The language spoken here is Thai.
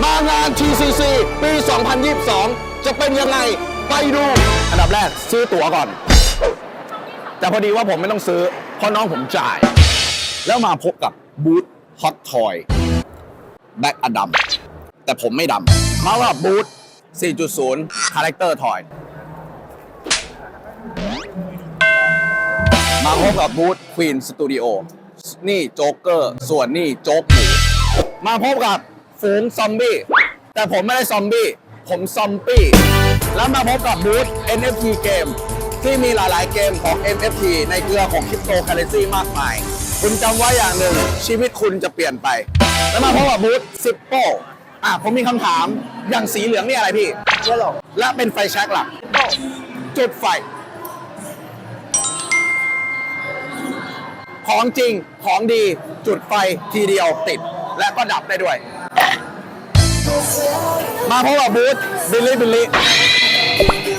มางาน TCC ปี 2022 จะเป็นยังไง ไปดู อันดับแรกซื้อตั๋วก่อน แต่พอดีว่าผมไม่ต้องซื้อ เพราะน้องผมจ่าย แล้วมาพบกับบูธฮอตทอยแบ็กอดัมแต่ผมไม่ดำมาว่าบูธ4.0 คาแรคเตอร์ทอย มาพบกับบูธควีนสตูดิโอนี่โจ๊กเกอร์ ส่วนนี่โจ๊กหมู มาพบกับ ฝูงซอมบี้ แต่ผมไม่ได้ซอมบี้ ผมซอมปี้แล้วมาพบกับบูธ NFT เกมที่มีหลายๆเกมของ NFT ในเครือของคริปโตเคอเรนซีมากมาย คุณจำไว้อย่างหนึ่งชีวิตคุณจะเปลี่ยนไป แล้วมาพบกับบูธซิปโปอะผมมีคำถามอย่างสีเหลืองนี่อะไรพี่เยลโล่และเป็นไฟแช็กหลักจุดไฟ ของจริงของดีจุดไฟทีเดียวติดและก็ดับได้ด้วย มาพบกับบูธบิลลี่บิลลี่